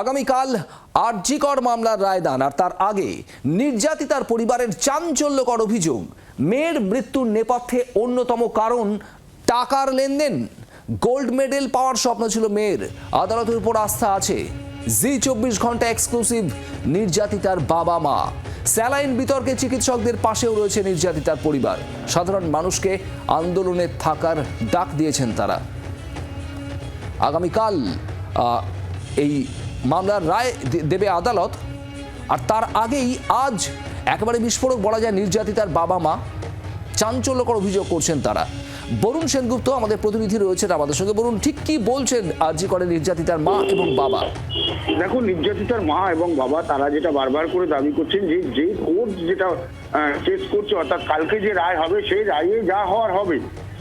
আগামীকাল আরজিকর মামলার রায়দান, আর তার আগে নির্যাতিতার পরিবারের চাঞ্চল্যকর অভিযোগ, মেয়ের মৃত্যুর নেপথ্যে অন্যতম কারণ টাকার লেনদেন। গোল্ড মেডেল পাওয়ার স্বপ্ন ছিল মেয়ের। আদালতের উপর আস্থা আছে জি চব্বিশ ঘণ্টা এক্সক্লুসিভ নির্যাতিতার বাবা মা। স্যালাইন বিতর্কে চিকিৎসকদের পাশেও রয়েছে নির্যাতিতার পরিবার। সাধারণ মানুষকে আন্দোলনে থাকার ডাক দিয়েছেন তারা। আগামীকাল এই মামলার রায় দেবে আদালত। আর তার আগেই আজ একেবারে বিস্ফোরক বলা যায় নির্যাতিতার বাবা মা। চাঞ্চল্যকর অভিযোগ করছেন তারা। বরুণ সেনগুপ্ত আমাদের প্রতিনিধি রয়েছেন আমাদের সঙ্গে। বরুণ, ঠিক কি বলছেন আরজি করে নির্যাতিতার মা এবং বাবা? দেখো নির্যাতিতার মা এবং বাবা, তারা যেটা বারবার করে দাবি করছেন যে যে কোর্ট যেটা কেস করছে, অর্থাৎ কালকে যে রায় হবে, সেই রায়ে যা হওয়ার হবে,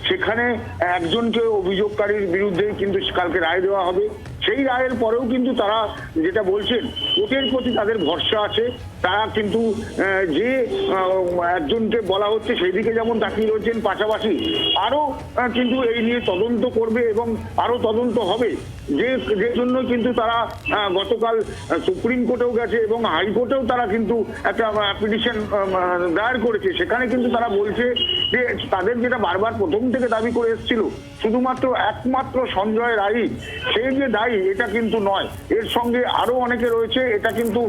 সেখানে একজনকে অভিযোগকারীর বিরুদ্ধে কিন্তু কালকে রায় দেওয়া হবে। সেই রায়ের পরেও কিন্তু তারা যেটা বলছেন কোর্টের প্রতি তাদের ভরসা আছে। তারা কিন্তু যে একজনকে বলা হচ্ছে সেই দিকে যেমন তাকিয়ে রয়েছেন পাশাপাশি আরও আহ, কিন্তু এই নিয়ে তদন্ত করবে এবং আরও তদন্ত হবে। যে যে জন্য কিন্তু তারা গতকাল সুপ্রিম কোর্টেও গেছে এবং হাইকোর্টেও তারা কিন্তু একটা পিটিশন দায়ের করেছে। সেখানে কিন্তু তারা বলছে যে তাদের যেটা বারবার প্রথম থেকে দাবি করে এসেছিল, শুধুমাত্র একমাত্র সঞ্জয় রায় সে যে দায়ী, এটা কিন্তু নয়। এর সঙ্গে আরও অনেকে রয়েছে, এটা কিন্তু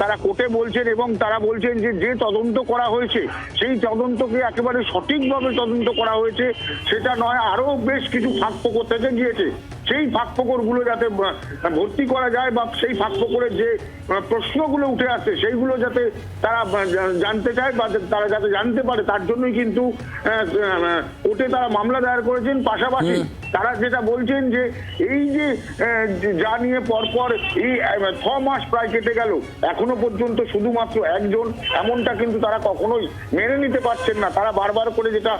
তারা কোর্টে বলছেন এবং তারা বলছেন যে যে তদন্ত করা হয়েছে, সেই তদন্তকে একেবারে সঠিকভাবে তদন্ত করা হয়েছে, সেটা নয়, আরও বেশ কিছু ফাঁক ফোকর থেকে গিয়েছে। সেই ফাঁকগুলো যাতে ভর্তি করা যায় বা সেই ফাঁক ফোকরের যে প্রশ্নগুলো উঠে আসছে সেইগুলো যাতে তারা জানতে চায় বা তারা যাতে জানতে পারে তার জন্যই কিন্তু কোর্টে তারা মামলা দায়ের করেছেন। পাশাপাশি তারা যেটা বলছেন যে এই যে যা নিয়ে পরপর এই ছ মাস প্রায় কেটে গেল এখনও পর্যন্ত শুধুমাত্র একজন এমনটা কিন্তু তারা কখনোই মেনে নিতে পারছেন না। তারা বারবার করে যেটা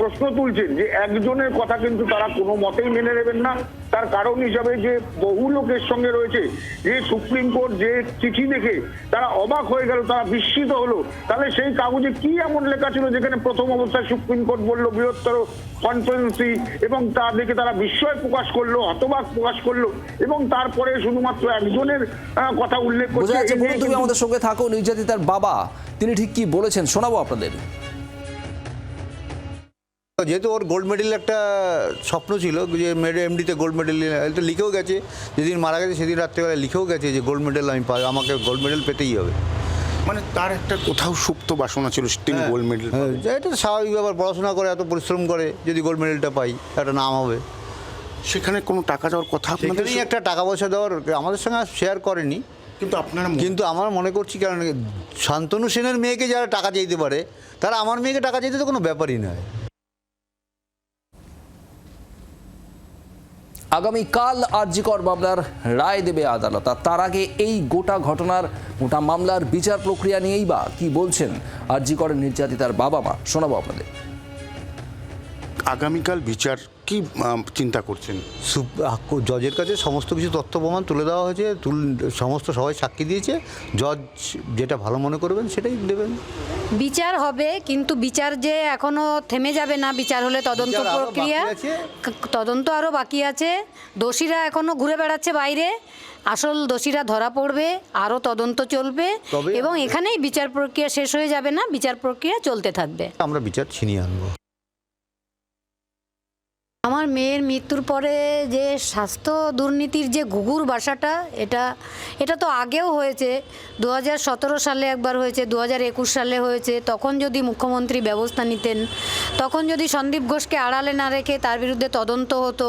প্রশ্ন তুলছেন যে একজনের কথা কিন্তু তারা কোনো মতেই মেনে নেবেন না। তার কারণ হিসাবে যে বহু লোকের সঙ্গে রয়েছে যে সুপ্রিম কোর্ট যে চিঠি দেখে তারা অবাক হয়ে গেল তারা বিস্মিত হলো। তাহলে সেই কাগজে কি এমন লেখা ছিল যেখানে প্রথম অবস্থায় সুপ্রিম কোর্ট বলল বৃহত্তর কনফারেন্সি এবং তা দেখে তারা বিস্ময় প্রকাশ করল হতবাক প্রকাশ করল এবং তারপরে শুধুমাত্র একজনের কথা উল্লেখ করছে। আমাদের সঙ্গে থাকো নির্যাতিতার বাবা। তিনি ঠিক কি বলেছেন শোনাবো আপনাদের। যেহেতু ওর গোল্ড মেডেল একটা স্বপ্ন ছিল যে এমডিতে গোল্ড মেডেল তো লিখেও গেছে। যেদিন মারা গেছে সেদিন রাত্রেবেলা লিখেও গেছে যে গোল্ড মেডেল আমি পাই আমাকে গোল্ড মেডেল পেতেই হবে। মানে তার একটা কোথাও সুপ্ত বাসনা ছিল তিনি গোল্ড মেডেল হ্যাঁ, এটা স্বাভাবিক ব্যাপার পড়াশোনা করে এত পরিশ্রম করে যদি গোল্ড মেডেলটা পাই একটা নাম হবে। সেখানে কোনো টাকা যাওয়ার কথা আপনাদের সেখানেই একটা টাকা পয়সা দেওয়ার আমাদের সঙ্গে শেয়ার করেনি। কিন্তু আপনারা কিন্তু আমার মনে করছি কারণ শান্তনু সেনের মেয়েকে যারা টাকা চাইতে পারে তারা আমার মেয়েকে টাকা চাইতে তো কোনো ব্যাপারই নয়। আগামীকাল আরজিকর মামলার রায় দেবে আদালত। আর তার আগে এই গোটা ঘটনার গোটা মামলার বিচার প্রক্রিয়া নিয়েই বা কি বলছেন আরজিকরের নির্যাতিতার বাবা মা? শোনাবো আপনাদের। আগামীকাল বিচার কি চিন্তা করছেন? জজের কাছে সমস্ত কিছু তথ্য প্রমাণ তুলে দেওয়া হয়েছে সমস্ত সবাই সাক্ষী দিয়েছে জজ যেটা ভালো মনে করবেন সেটাই দেবেন। বিচার হবে কিন্তু বিচার যে এখনও থেমে যাবে না বিচার হলে তদন্ত প্রক্রিয়া। তদন্ত আরও বাকি আছে। দোষীরা এখনও ঘুরে বেড়াচ্ছে বাইরে। আসল দোষীরা ধরা পড়বে আরও তদন্ত চলবে এবং এখানেই বিচার প্রক্রিয়া শেষ হয়ে যাবে না বিচার প্রক্রিয়া চলতে থাকবে। আমরা বিচার ছিনিয়ে আনব। আমার মেয়ের মৃত্যুর পরে যে স্বাস্থ্য দুর্নীতির যে ঘুঘুর বাসাটা, এটা এটা তো আগেও হয়েছে। দু হাজার সতেরো সালে একবার হয়েছে দু হাজার একুশ সালে হয়েছে। তখন যদি মুখ্যমন্ত্রী ব্যবস্থা নিতেন, তখন যদি সন্দীপ ঘোষকে আড়ালে না রেখে তার বিরুদ্ধে তদন্ত হতো,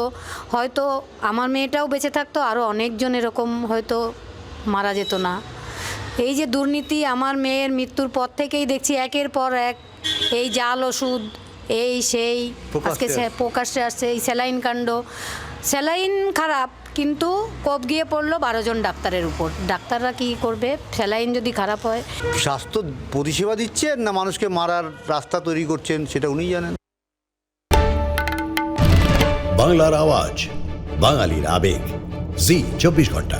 হয়তো আমার মেয়েটাও বেঁচে থাকতো আরও অনেকজন এরকম হয়তো মারা যেত না। এই যে দুর্নীতি আমার মেয়ের মৃত্যুর পর থেকেই দেখছি, একের পর এক এই জাল ওষুধ এই সেই আজকে আসছে। প্রকাশ্যে আসছে এই স্যালাইন কাণ্ড। স্যালাইন খারাপ কিন্তু কোপ গিয়ে পড়ল বারো জন ডাক্তারের উপর। ডাক্তাররা কি করবে? স্যালাইন যদি খারাপ হয়। স্বাস্থ্য পরিষেবা দিচ্ছেন না মানুষকে মারার রাস্তা তৈরি করছেন সেটা উনিই জানেন? বাংলার আওয়াজ বাঙালির আবেগ। জি চব্বিশ ঘণ্টা।